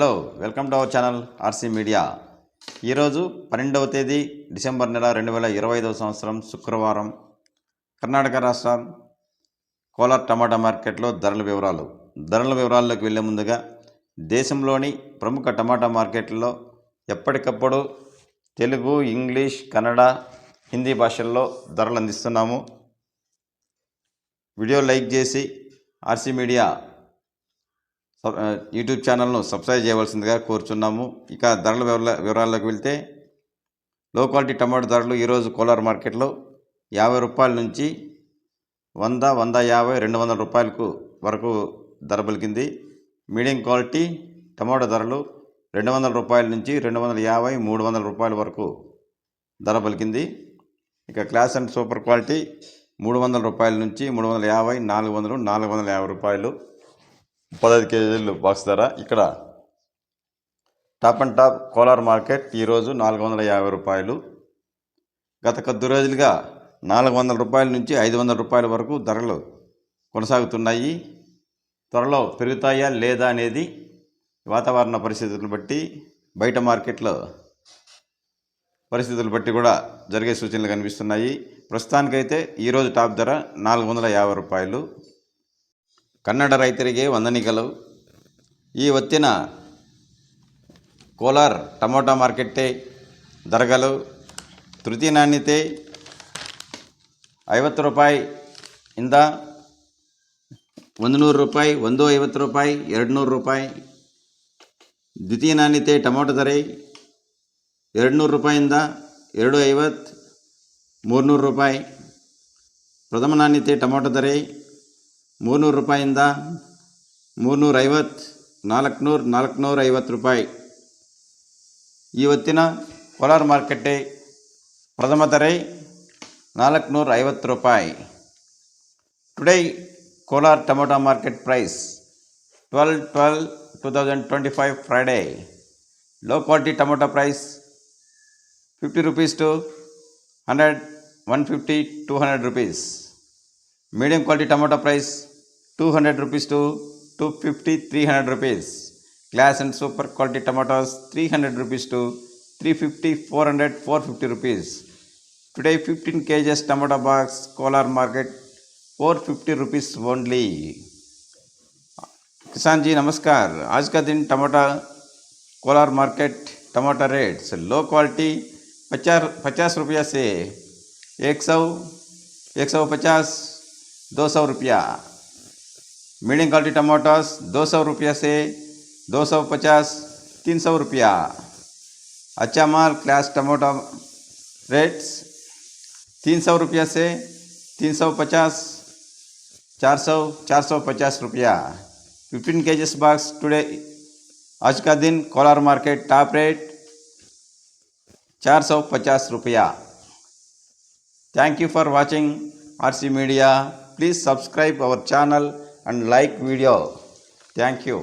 Hello welcome to our channel RC media ఈరోజు పన్నెండవ తేదీ డిసెంబర్ నెల రెండు వేల ఇరవై ఐదవ సంవత్సరం శుక్రవారం కర్ణాటక రాష్ట్ర కోలార్ టమాటా మార్కెట్లో ధరల వివరాలు ధరల వివరాల్లోకి వెళ్లే ముందుగా దేశంలోని ప్రముఖ టమాటా మార్కెట్లో ఎప్పటికప్పుడు తెలుగు ఇంగ్లీష్ కన్నడ హిందీ భాషల్లో ధరలు అందిస్తున్నాము వీడియో లైక్ చేసి ఆర్సీ మీడియా యూట్యూబ్ ఛానల్ను సబ్స్క్రైబ్ చేయవలసిందిగా కోరుచున్నాము ఇక ధరల వివరాల్లోకి వెళ్తే లో క్వాలిటీ టమాటో ధరలు ఈరోజు కోలార్ మార్కెట్లో యాభై రూపాయల నుంచి వంద వంద యాభై రెండు వందల రూపాయలకు వరకు ధర పలికింది మీడియం క్వాలిటీ టమాటో ధరలు రెండు వందల రూపాయల నుంచి రెండు వందల యాభై మూడు వందల రూపాయల వరకు ధర పలికింది ఇక క్లాస్ అండ్ సూపర్ క్వాలిటీ మూడు వందల రూపాయల నుంచి మూడు వందల యాభై నాలుగు వందలు నాలుగు వందల యాభై రూపాయలు పదహైదు కేజీలు బాక్స్ ధర ఇక్కడ top and top Kolar market ఈరోజు నాలుగు వందల యాభై రూపాయలు గత కొద్ది రోజులుగా నాలుగు వందల రూపాయల నుంచి ఐదు వందల రూపాయల వరకు ధరలు కొనసాగుతున్నాయి త్వరలో పెరుగుతాయా లేదా అనేది వాతావరణ పరిస్థితులను బట్టి బయట మార్కెట్లో పరిస్థితులు బట్టి కూడా జరిగే సూచనలు కనిపిస్తున్నాయి ప్రస్తుతానికైతే ఈరోజు టాప్ ధర నాలుగు వందల యాభై రూపాయలు ಕನ್ನಡ ರೈತರಿಗೆ ವಂದನೆಗಳು ಈ ಹೊತ್ತಿನ ಕೋಲಾರ್ ಟೊಮೊಟೊ ಮಾರ್ಕೆಟ್ಟೆ ದರಗಳು ತೃತೀಯ ನಾಣ್ಯತೆ ಐವತ್ತು ರೂಪಾಯಿ ಇಂದ ಒಂದು ನೂರು ರೂಪಾಯಿ ಒಂದು ಐವತ್ತು ರೂಪಾಯಿ ಎರಡು ನೂರು ರೂಪಾಯಿ ದ್ವಿತೀಯ ನಾಣ್ಯತೆ ಟೊಮೊಟೊ ದರ ಎರಡು ನೂರು ರೂಪಾಯಿಂದ ಎರಡು ಐವತ್ತು ಮೂರುನೂರು ರೂಪಾಯಿ ಪ್ರಥಮ ನಾಣ್ಯತೆ ಟೊಮೊಟೊ ದರೆ ಮೂರ್ನೂರು ರೂಪಾಯಿಂದ ಮೂರ್ನೂರೈವತ್ತು ನಾಲ್ಕುನೂರು ನಾಲ್ಕುನೂರ ಐವತ್ತು ರೂಪಾಯಿ ಇವತ್ತಿನ ಕೋಲಾರ ಮಾರ್ಕೆಟ್ ಪ್ರಥಮ ದರೆ ನಾಲ್ಕುನೂರ ಐವತ್ತು ರೂಪಾಯಿ today Kolar tomato market price twelve twelve two thousand twenty five Friday low quality tomato price fifty rupees to hundred one fifty two hundred rupees medium quality tomato price two hundred rupee to two fifty three hundred rupee class and super quality tomato three hundred rupee to three fifty four hundred four fifty rupee today fifteen kgs tomato box Kolar market four fifty rupee only किसान जी नमस्कार आज का दिन tomato Kolar market tomato rates low quality पचास पचास रुपया से एक सौ एक सौ पचास दो सौ रुपया मीडियम क्वालिटी टमाटोस दो सौ रुपया से दो सौ पचास तीन सौ रुपया अच्छा माल क्लास टमाटो रेट्स तीन सौ रुपया से तीन सौ पचास चार सौ चार सौ पचास रुपया फिफ्टीन के जीस बॉक्स टुडे आज का दिन कोलार मार्केट टॉप रेट चार सौ पचास रुपया thank you for watching R C media Please subscribe our channel and like video. Thank you.